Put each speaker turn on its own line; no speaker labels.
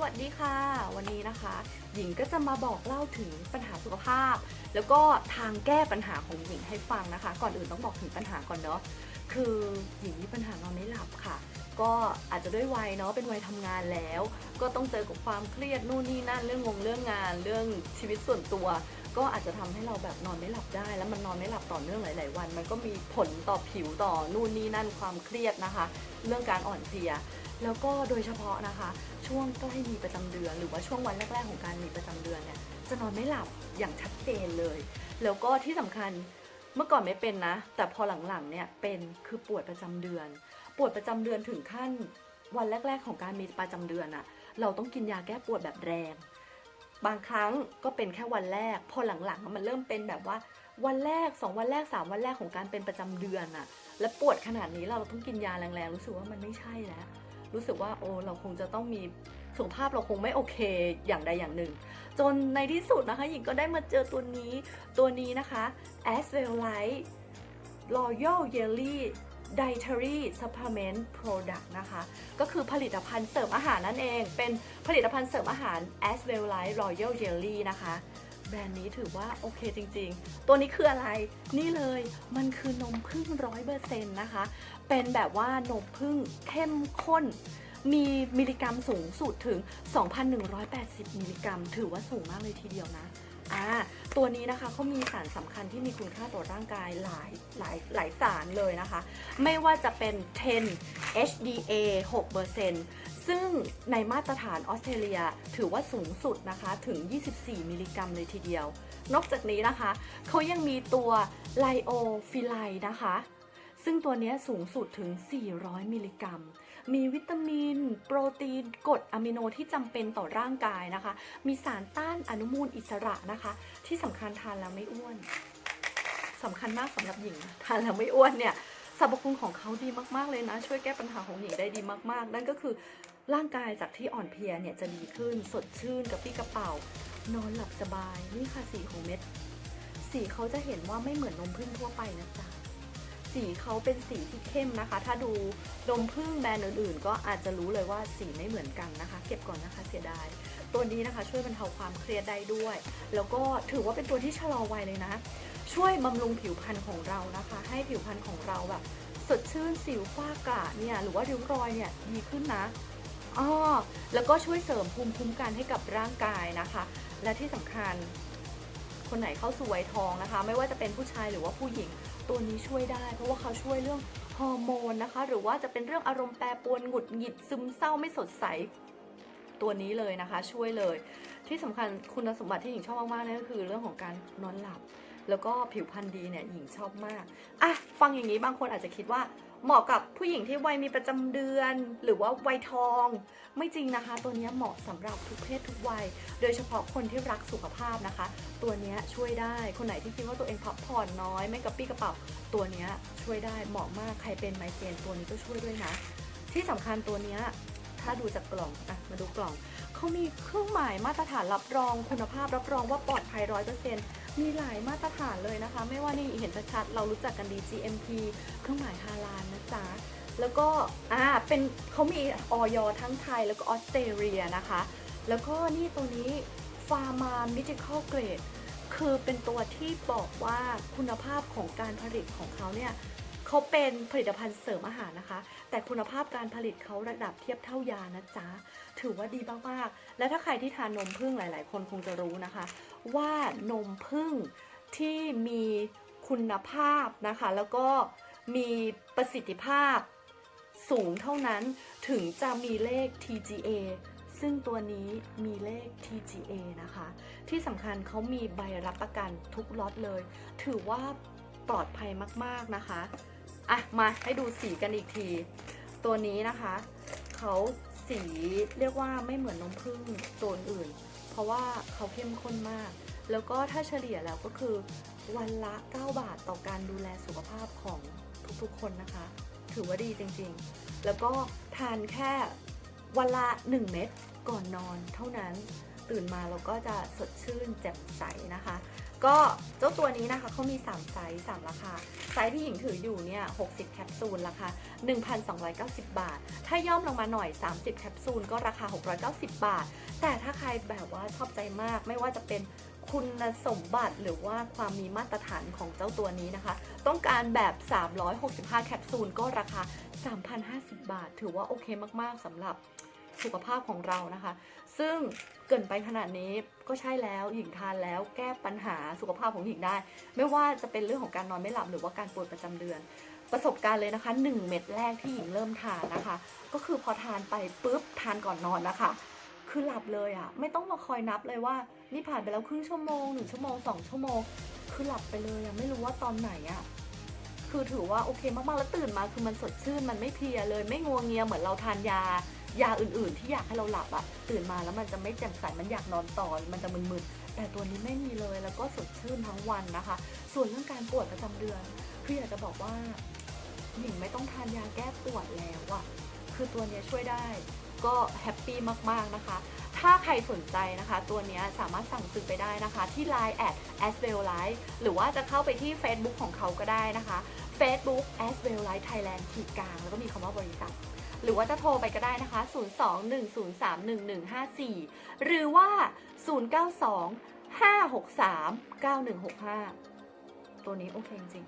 สวัสดีค่ะ วันนี้นะคะ หญิงก็จะมาบอกเล่าถึงปัญหาสุขภาพ แล้วก็ทางแก้ปัญหาของหญิงให้ฟังนะคะ ก่อนอื่นต้องบอกถึงปัญหาก่อนเนาะคือหญิงมีปัญหานอนไม่หลับค่ะ ก็อาจจะด้วยวัยเนาะเป็นวัยทำงานแล้ว ก็ต้องเจอกับความเครียดนู่นนี่นั่นเรื่องงงเรื่องงาน เรื่องชีวิตส่วนตัว ก็อาจจะทำให้เราแบบนอนไม่หลับได้ แล้วมันนอนไม่หลับต่อเนื่องหลาย ๆ วัน มันก็มีผลต่อผิวต่อนู่นนี่นั่นความเครียดนะคะ เรื่องการอ่อนเพลีย แล้วก็โดยเฉพาะนะคะ ช่วงใกล้มีประจำเดือน หรือว่าช่วงวันแรก ๆ ของการมีประจำเดือนเนี่ยจะนอนไม่หลับอย่างชัดเจนเลย แล้วก็ที่สำคัญเมื่อก่อนไม่เป็นนะ แต่พอหลังๆเนี่ยเป็นคือปวดประจำเดือน ปวดประจำเดือนถึงขั้นวันแรก ๆ ของการมีประจำเดือนอะเราต้องกินยาแก้ปวดแบบแรง บางครั้งก็เป็นแค่วันแรก พอหลังๆมันเริ่มเป็นแบบว่าวันแรกสองวันแรกสามวันแรกของการเป็นประจำเดือนอะและปวดขนาดนี้เราต้องกินยาแรงๆ รู้สึกว่ามันไม่ใช่แล้ว รู้สึกว่าโอ้เราคงจะต้องมีสุขภาพเราคงไม่โอเคอย่างใดอย่างหนึ่ง จนในที่สุดนะคะหญิงก็ได้มาเจอตัวนี้ตัวนี้นะคะ a s w e l l i g h t Royal Jelly Dietary Supplement Product นะคะ ก็คือผลิตภัณฑ์เสริมอาหารนั่นเอง เป็นผลิตภัณฑ์เสริมอาหาร a s w e l l i g h t Royal Jelly นะคะ แบรนด์นี้ถือว่าโอเคจริงๆ ตัวนี้คืออะไร นี่เลยมันคือนมผึ้งร้อยเปอร์เซ็นต์นะคะ เป็นแบบว่านมผึ้งเข้มข้นมีมิลลิกรัมสูงสุดถึง 2,180 มิลลิกรัม ถือว่าสูงมากเลยทีเดียวนะ อ่า ตัวนี้นะคะเขามีสารสำคัญที่มีคุณค่าต่อร่างกายหลายหลายหลายสารเลยนะคะ ไม่ว่าจะเป็น 10 HDA 6%ซึ่งในมาตรฐานออสเตรเลียถือว่าสูงสุดนะคะถึง 24 มิลลิกรัมเลยทีเดียว นอกจากนี้นะคะ เขายังมีตัวไลโอฟิไลนะคะ ซึ่งตัวนี้สูงสุดถึง 400 มิลลิกรัม มีวิตามิน โปรตีนกรดอะมิโนที่จำเป็นต่อร่างกายนะคะ มีสารต้านอนุมูลอิสระนะคะ ที่สำคัญทานแล้วไม่อ้วนสำคัญมากสำหรับหญิง ทานแล้วไม่อ้วนเนี่ยสรรพคุณของเขาดีมาก ๆ เลยนะ ช่วยแก้ปัญหาของหญิงได้ดีมาก ๆ นั่นก็คือร่างกายจากที่อ่อนเพลียเนี่ยจะดีขึ้น สดชื่นกับพี่กระเป๋า นอนหลับสบาย นี่ค่ะสีของเม็ด สีเขาจะเห็นว่าไม่เหมือนนมผึ้งทั่วไปนะจ๊ะ สีเขาเป็นสีที่เข้มนะคะ ถ้าดูนมผึ้งแบรนด์อื่นๆ ก็อาจจะรู้เลยว่าสีไม่เหมือนกันนะคะ เก็บก่อนนะคะเสียดาย ตัวนี้นะคะช่วยบรรเทาความเครียดได้ด้วย แล้วก็ถือว่าเป็นตัวที่ชะลอวัยเลยนะ ช่วยบำรุงผิวพรรณของเรานะคะ ให้ผิวพรรณของเราแบบสดชื่นสิวฝ้ากระเนี่ยหรือว่าริ้วรอยเนี่ยดีขึ้นนะอ้อแล้วก็ช่วยเสริมภูมิคุ้มกันให้กับร่างกายนะคะ และที่สำคัญ คนไหนเข้าสู่วัยทองนะคะ ไม่ว่าจะเป็นผู้ชายหรือว่าผู้หญิงตัวนี้ช่วยได้ เพราะว่าเขาช่วยเรื่องฮอร์โมนนะคะ หรือว่าจะเป็นเรื่องอารมณ์แปรปรวนหงุดหงิดซึมเศร้าไม่สดใสตัวนี้เลยนะคะ ช่วยเลย ที่สำคัญคุณสมบัติที่หญิงชอบมากๆนั่นก็คือเรื่องของการนอนหลับ แล้วก็ผิวพรรณดีเนี่ยหญิงชอบมากอะฟังอย่างนี้บางคนอาจจะคิดว่า เหมาะกับผู้หญิงที่วัยมีประจำเดือน หรือว่าวัยทอง ไม่จริงนะคะ ตัวนี้เหมาะสำหรับทุกเพศทุกวัย โดยเฉพาะคนที่รักสุขภาพนะคะ ตัวนี้ช่วยได้คนไหนที่คิดว่าตัวเองพักผ่อนน้อย ไม่กระปี้กระเป๋าตัวนี้ช่วยได้เหมาะมากใครเป็นไมเกรนตัวนี้ก็ช่วยด้วยนะ ที่สำคัญตัวนี้ถ้าดูจากกล่องอะมาดูกล่องเขามีเครื่องหมายมาตรฐานรับรองคุณภาพรับรองว่าปลอดภัยร้อยเปอร์เซ็นต์ มีหลายมาตรฐานเลยนะคะ ไม่ว่านี่เห็นชัดๆเรารู้จักกันดี GMP เครื่องหมายฮาลาลนะจ๊ะแล้วก็อ่าเป็นเขามีออยทั้งไทยแล้วก็ออสเตรเลียนะคะ แล้วก็นี่ตัวนี้ฟาร์มามิจิคอลเกรดคือเป็นตัวที่บอกว่าคุณภาพของการผลิตของเขาเนี่ย เขาเป็นผลิตภัณฑ์เสริมอาหารนะคะ แต่คุณภาพการผลิตเขาระดับเทียบเท่ายานะจ๊ะ ถือว่าดีมากๆ และถ้าใครที่ทานนมผึ้งหลาย ๆ คนคงจะรู้นะคะ ว่านมผึ้งที่มีคุณภาพนะคะ แล้วก็มีประสิทธิภาพสูงเท่านั้นถึงจะมีเลข TGA ซึ่งตัวนี้มีเลข TGA นะคะ ที่สำคัญเขามีใบรับประกันทุกล็อตเลย ถือว่าปลอดภัยมาก ๆ นะคะ อะมาให้ดูสีกันอีกที ตัวนี้นะคะเขาสีเรียกว่าไม่เหมือนนมผึ้งตัวอื่น เพราะว่าเขาเข้มข้นมาก แล้วก็ถ้าเฉลี่ยแล้วก็คือวันละ 9 บาทต่อการดูแลสุขภาพของทุกๆคนนะคะ ถือว่าดีจริงๆ แล้วก็ทานแค่วันละ 1 เม็ดก่อนนอนเท่านั้น ตื่นมาเราก็จะสดชื่นแจ่มใสนะคะ ก็เจ้าตัวนี้นะคะเขามี 3 ไซส์3ราคา ไซส์ที่หญิงถืออยู่เนี่ย 60 แคปซูลราคา 1,290 บาท ถ้าย่อมลงมาหน่อย 30 แคปซูลก็ราคา 690 บาท แต่ถ้าใครแบบว่าชอบใจมากไม่ว่าจะเป็นคุณสมบัติหรือว่าความมีมาตรฐานของเจ้าตัวนี้นะคะ ต้องการแบบ 365 แคปซูลก็ราคา 3,050 บาท ถือว่าโอเคมาก ๆสำหรับ สุขภาพของเรานะคะ ซึ่งเกินไปขนาดนี้ก็ใช่แล้วหญิงทานแล้วแก้ปัญหาสุขภาพของหญิงได้ ไม่ว่าจะเป็นเรื่องของการนอนไม่หลับหรือว่าการปวดประจำเดือน ประสบการณ์เลยนะคะ 1 เม็ดแรกที่หญิงเริ่มทานนะคะ ก็คือพอทานไปปุ๊บทานก่อนนอนนะคะคือหลับเลยอะ่ะไม่ต้องมาคอยนับเลยว่า นี่ผ่านไปแล้วครึ่งชั่วโมงหนึ่งชั่วโมงสองชั่วโมง คือหลับไปเลยอะไม่รู้ว่าตอนไหนอะคือถือว่าโอเคมากๆแล้วตื่นมาคือมันสดชื่นมันไม่เพลียเลย ไม่งัวเงียเหมือนเราทานยา ยาอื่นๆ ที่อยากให้เราหลับอะตื่นมาแล้วมันจะไม่แจ่มใสมันอยากนอนต่อมันจะมึนๆแต่ตัวนี้ไม่มีเลยแล้วก็สดชื่นทั้งวันนะคะ ส่วนเรื่องการปวดประจำเดือนคืออยากจะบอกว่าหญิงไม่ต้องทานยาแก้ปวดแล้วอะคือตัวนี้ช่วยได้ก็แฮปปี้มากๆนะคะ ถ้าใครสนใจนะคะ ตัวนี้สามารถสั่งซื้อไปได้นะคะ ที่ Line แอด a s w e l l i f e หรือว่าจะเข้าไปที่ Facebook ของเขาก็ได้นะคะ Facebook a s w e l l i f e Thailand ขีดกลางแล้วก็มีคำว่าบริษัท หรือว่าจะโทรไปก็ได้นะคะ 02-103-1154 หรือว่า 092-563-9165 ตัวนี้โอเคจริง